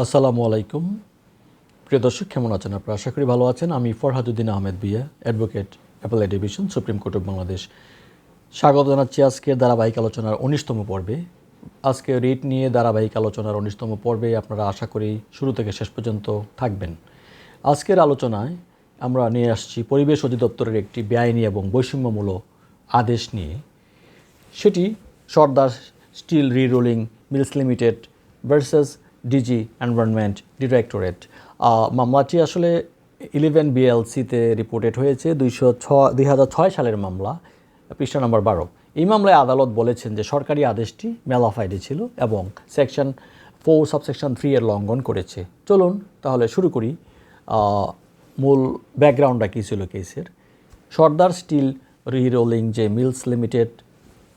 আসসালামু আলাইকুম। প্রিয় দর্শক, কেমন আছেন আপনারা? আশা করি ভালো আছেন। আমি Farhaduddin Ahmed Biya, advocate appellate division, Supreme Court of Bangladesh. স্বাগত জানাচ্ছি আজকের ধারাবাহিক আলোচনার উনিশতম পর্বে। আজকে রিট নিয়ে ধারাবাহিক আলোচনার উনিশতম পর্বে আপনারা আশা করি শুরু থেকে শেষ পর্যন্ত থাকবেন। আজকের আলোচনায় আমরা নিয়ে আসছি পরিবেশ অধিদপ্তরের একটি বেআইনি এবং বৈষম্যমূলক আদেশ নিয়ে। সেটি Sardar steel rerolling mills limited versus DG environment directorate মামলাটি আসলে ইলেভেন বিএলসিতে রিপোর্টেড হয়েছে, দুইশো ছ দুই হাজার ছয় সালের মামলা, পৃষ্ঠা নম্বর বারো। এই মামলায় আদালত বলেছেন যে সরকারি আদেশটি মেলাফাইডে ছিল এবং সেকশন ফোর, সাবসেকশন থ্রি এর লঙ্ঘন করেছে। চলুন তাহলে শুরু করি। মূল ব্যাকগ্রাউন্ডটা কী ছিল কেসের? সর্দার স্টিল রিরোলিং যে মিলস লিমিটেড,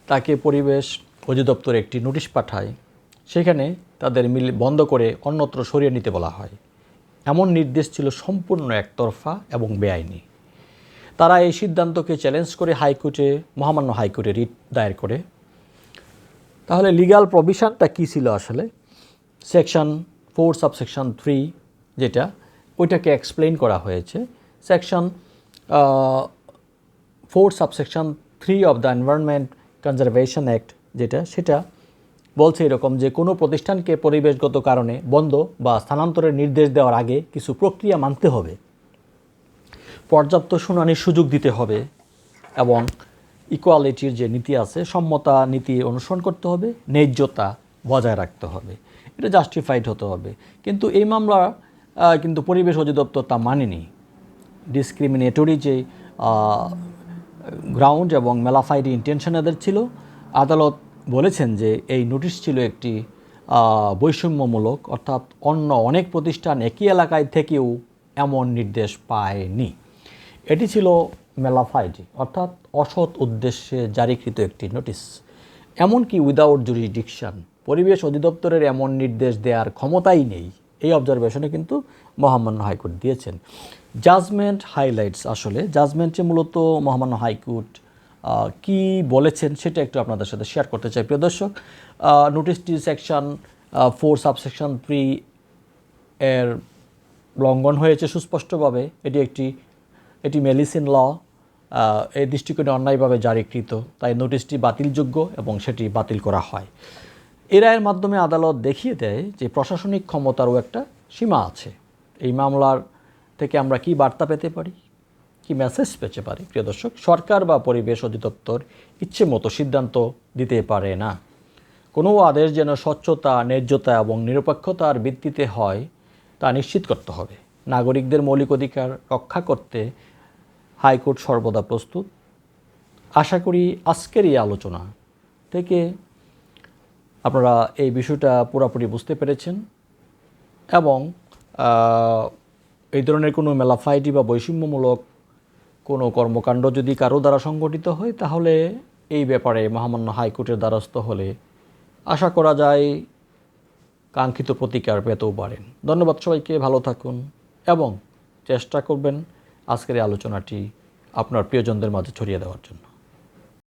তাকে পরিবেশ অধিদপ্তর একটি নোটিশ পাঠায়। সেখানে তাদের মিল বন্ধ করে অন্যত্র সরিয়ে নিতে বলা হয়। এমন নির্দেশ ছিল সম্পূর্ণ একতরফা এবং বেআইনি। তারা এই সিদ্ধান্তকে চ্যালেঞ্জ করে হাইকোর্টে, মহামান্য হাইকোর্টে রিট দায়ের করে। তাহলে লিগ্যাল প্রভিশনটা কী ছিল আসলে? সেকশন ফোর, সাবসেকশন থ্রি যেটা, ওইটাকে এক্সপ্লেইন করা হয়েছে। Section four, subsection three of the environment conservation act যেটা, সেটা বলছে এরকম যে কোনো প্রতিষ্ঠানকে পরিবেশগত কারণে বন্ধ বা স্থানান্তরের নির্দেশ দেওয়ার আগে কিছু প্রক্রিয়া মানতে হবে। পর্যাপ্ত শুনানির সুযোগ দিতে হবে এবং ইকুয়ালিটির যে নীতি আছে, সম্মতা নীতি অনুসরণ করতে হবে, ন্যায্যতা বজায় রাখতে হবে। এটা জাস্টিফাইড হতে হবে। কিন্তু এই মামলা কিন্তু পরিবেশ অধিদপ্তর তা মানেনি। ডিসক্রিমিনেটরি যে গ্রাউন্ড এবং মেলাফাইড ইন্টেনশন এদের ছিল, আদালত বলেছেন যে এই নোটিশ ছিল একটি বৈষম্যমূলক, অর্থাৎ অন্য অনেক প্রতিষ্ঠান একই এলাকায় থেকেও এমন নির্দেশ পায়নি। এটি ছিল মেলাফাইড অর্থাৎ অসৎ উদ্দেশ্যে জারিকৃত একটি নোটিশ। এমনকি উইদাউট জুরিডিকশন, পরিবেশ অধিদপ্তরের এমন নির্দেশ দেওয়ার ক্ষমতাই নেই। এই অবজারভেশনে কিন্তু মহামান্য হাইকোর্ট দিয়েছেন। জাজমেন্ট হাইলাইটস আসলে, জাজমেন্টে মূলত মহামান্য হাইকোর্ট কি বলেছেন সেটা একটু আপনাদের সাথে শেয়ার করতে চাই। প্রিয় দর্শক নোটিশটি সেকশন ফোর সাবসেকশন থ্রি এর লঙ্ঘন হয়েছে সুস্পষ্টভাবে। এটি একটি, এটি মেডিসিন ল এই দৃষ্টিকোণে অন্যায়ভাবে জারিকৃত। তাই নোটিশটি বাতিলযোগ্য এবং সেটি বাতিল করা হয়। এ রায়ের মাধ্যমে আদালত দেখিয়ে দেয় যে প্রশাসনিক ক্ষমতারও একটা সীমা আছে। এই মামলার থেকে আমরা কি বার্তা পেতে পারি? কি মেসেজ পেতে পারি? প্রিয় দর্শক, সরকার বা পরিবেশ অধিদপ্তর ইচ্ছে মতো সিদ্ধান্ত দিতে পারে না। কোনো আদেশ যেন স্বচ্ছতা, ন্যায্যতা এবং নিরপেক্ষতার ভিত্তিতে হয়, তা নিশ্চিত করতে হবে। নাগরিকদের মৌলিক অধিকার রক্ষা করতে হাইকোর্ট সর্বদা প্রস্তুত। আশা করি আজকের এই আলোচনা থেকে আপনারা এই বিষয়টা পুরোপুরি বুঝতে পেরেছেন এবং এই ধরনের কোনো মেলাফাইটি বা বৈষম্যমূলক কোনো কর্মকাণ্ড যদি কারও দ্বারা সংগঠিত হয়, তাহলে এই ব্যাপারে মহামান্য হাইকোর্টের দ্বারস্থ হলে আশা করা যায় কাঙ্ক্ষিত প্রতিকার পেতেও পারেন। ধন্যবাদ সবাইকে, ভালো থাকুন এবং চেষ্টা করবেন আজকের এই আলোচনাটি আপনার প্রিয়জনদের মাঝে ছড়িয়ে দেওয়ার জন্য।